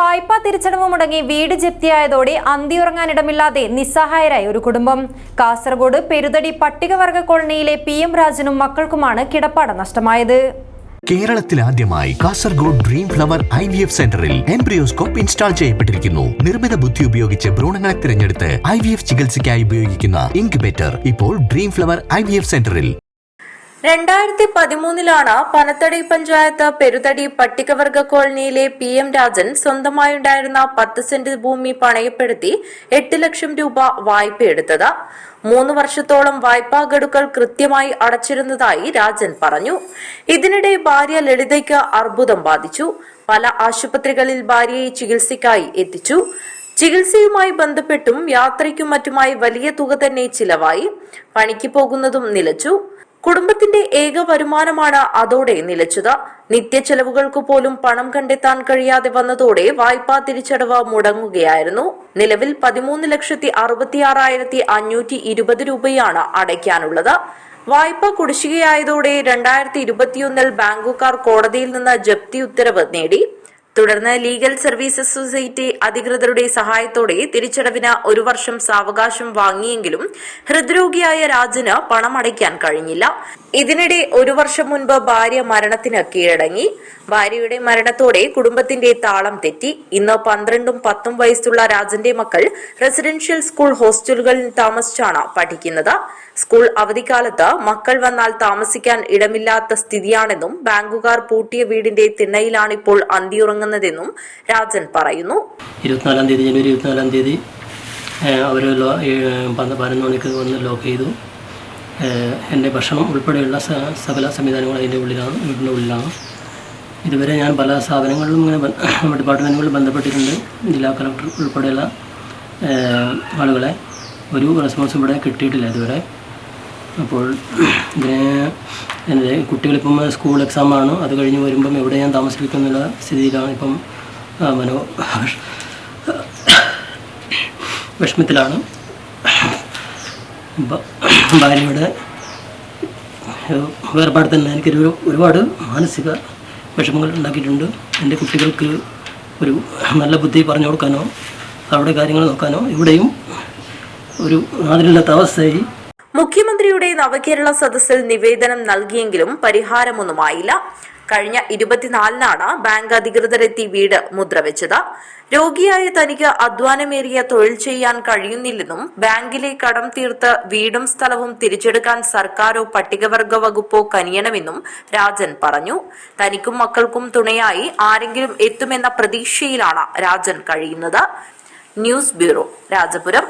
വായ്പാ തിരിച്ചടവ് മുടങ്ങി വീട് ജപ്തിയായതോടെ അന്തിയുറങ്ങാനിടമില്ലാതെ നിസ്സഹായരായ ഒരു കുടുംബം. കാസർഗോഡ് പെരുതടി പട്ടികവർഗ കോളനിയിലെ പി എം രാജനും മക്കൾക്കുമാണ് കിടപ്പാട നഷ്ടമായത്. കേരളത്തിൽ ആദ്യമായി Kasaragod dream flower I V F സെന്ററിൽ എംബ്രിയോസ്കോപ്പ് ഇൻസ്റ്റാൾ ചെയ്യപ്പെട്ടിരിക്കുന്നു. നിർമ്മിത ബുദ്ധി ഉപയോഗിച്ച് ഭ്രൂണങ്ങളെ തിരഞ്ഞെടുത്ത് ഐ വി എഫ് ചികിത്സയ്ക്കായി ഉപയോഗിക്കുന്ന ഇൻക്യുബേറ്റർ ഇപ്പോൾ Dream Flower I V F സെന്ററിൽ രണ്ടായിരത്തി പതിമൂന്നിലാണ് പനത്തടി പഞ്ചായത്ത് പെരുതടി പട്ടികവർഗ കോളനിയിലെ പി എം രാജൻ സ്വന്തമായുണ്ടായിരുന്ന പത്ത് സെന്റ് ഭൂമി പണയപ്പെടുത്തി എട്ട് ലക്ഷം രൂപ വായ്പയെടുത്തത് മൂന്ന് വർഷത്തോളം വായ്പാ ഗഡുക്കൾ കൃത്യമായി അടച്ചിരുന്നതായി രാജൻ പറഞ്ഞു. ഇതിനിടെ ഭാര്യ ലളിതയ്ക്ക് അർബുദം ബാധിച്ചു. പല ആശുപത്രികളിൽ ഭാര്യയെ ചികിത്സയ്ക്കായി എത്തിച്ചു. ചികിത്സയുമായി ബന്ധപ്പെട്ടും യാത്രയ്ക്കും മറ്റുമായി വലിയ തുക തന്നെ ചിലവായി. പണിക്ക് പോകുന്നതും നിലച്ചു. കുടുംബത്തിന്റെ ഏക വരുമാനമാണ് അതോടെ നിലച്ചത്. നിത്യച്ചെലവുകൾക്ക് പോലും പണം കണ്ടെത്താൻ കഴിയാതെ വന്നതോടെ വായ്പാ തിരിച്ചടവ് മുടങ്ങുകയായിരുന്നു. നിലവിൽ പതിമൂന്ന് ലക്ഷത്തി അറുപത്തിയാറായിരത്തി അഞ്ഞൂറ്റി ഇരുപത് രൂപയാണ് അടയ്ക്കാനുള്ളത്. വായ്പ കുടിശ്ശികയായതോടെ രണ്ടായിരത്തി ഇരുപത്തിയൊന്നിൽ ബാങ്കുകാർ കോടതിയിൽ നിന്ന് ജപ്തി ഉത്തരവ് നേടി. തുടർന്ന് ലീഗൽ സർവീസസ് സൊസൈറ്റി അധികൃതരുടെ സഹായത്തോടെ തിരിച്ചടവിന് ഒരു വർഷം സാവകാശം വാങ്ങിയെങ്കിലും ഹൃദ്രോഗിയായ രാജന് പണമടയ്ക്കാൻ കഴിഞ്ഞില്ല. ഇതിനിടെ ഒരു വർഷം മുൻപ് ഭാര്യ മരണത്തിന് കീഴടങ്ങി. ഭാര്യയുടെ മരണത്തോടെ കുടുംബത്തിന്റെ താളം തെറ്റി. ഇന്ന് പന്ത്രണ്ടും പത്തും വയസ്സുള്ള രാജന്റെ മക്കൾ റെസിഡൻഷ്യൽ സ്കൂൾ ഹോസ്റ്റലുകളിൽ താമസിച്ചാണ് പഠിക്കുന്നത്. സ്കൂൾ അവധിക്കാലത്ത് മക്കൾ വന്നാൽ താമസിക്കാൻ ഇടമില്ലാത്ത സ്ഥിതിയാണെന്നും ബാങ്കുകാർ പൂട്ടിയ വീടിന്റെ തിണ്ണയിലാണ് തിണ്ണയിലാണിപ്പോൾ അന്തിയുറങ്ങുന്നതെന്നും രാജൻ പറയുന്നു. ഇരുപത്തിനാലാം തീയതി ജനുവരി ഇരുപത്തിനാലാം തീയതി അവർ പതിനൊന്ന് മണിക്ക് വന്ന് ലോക്ക് ചെയ്തു. എന്റെ ഭക്ഷണം ഉൾപ്പെടെയുള്ള സകല സംവിധാനങ്ങൾ അതിന്റെ ഉള്ളിലാണ് വീടിന്റെ ഉള്ളിലാണ്. ഇതുവരെ ഞാൻ പല സ്ഥാപനങ്ങളിലും ഇങ്ങനെ ഡിപ്പാർട്ട്മെന്റുകളിൽ ബന്ധപ്പെട്ടിട്ടുണ്ട്. ജില്ലാ കളക്ടർ ഉൾപ്പെടെയുള്ള ആളുകളെ ഒരു റെസ്പോൺസ് ഇവിടെ കിട്ടിയിട്ടില്ല ഇതുവരെ. അപ്പോൾ എന്റെ കുട്ടികളിപ്പം സ്കൂൾ എക്സാമാണ് അത് കഴിഞ്ഞ് വരുമ്പം എവിടെ ഞാൻ താമസിപ്പിക്കുന്നുള്ള സ്ഥിതിയിലാണ് ഇപ്പം മനോ വിഷമത്തിലാണ്. ഭാര്യയുടെ വേർപാട് തന്നെ എനിക്കൊരു ഒരുപാട് മാനസിക വിഷമങ്ങൾ ഉണ്ടാക്കിയിട്ടുണ്ട്. എന്റെ കുട്ടികൾക്ക് ഒരു നല്ല ബുദ്ധി പറഞ്ഞു കൊടുക്കാനോ അവരുടെ കാര്യങ്ങൾ നോക്കാനോ ഇവിടെയും ഒരു നാതിരില്ലാത്ത അവസ്ഥയായി മുഖ്യമന്ത്രിയുടെ നവകേരള സദസ്സിൽ നിവേദനം നൽകിയെങ്കിലും പരിഹാരമൊന്നുമായില്ല കഴിഞ്ഞ ഇരുപത്തിനാലിനാണ് ബാങ്ക് അധികൃതരെത്തി വീട് മുദ്രവെച്ചത്. രോഗിയായ തനിക്ക് അധ്വാനമേറിയ തൊഴിൽ ചെയ്യാൻ കഴിയുന്നില്ലെന്നും ബാങ്കിലെ കടം തീർത്ത് വീടും സ്ഥലവും തിരിച്ചെടുക്കാൻ സർക്കാരോ പട്ടികവർഗ വകുപ്പോ കനിയണമെന്നും രാജൻ പറഞ്ഞു. തനിക്കും മക്കൾക്കും തുണയായി ആരെങ്കിലും എത്തുമെന്ന പ്രതീക്ഷയിലാണ് രാജൻ കഴിയുന്നത്. News bureau Rajapuram.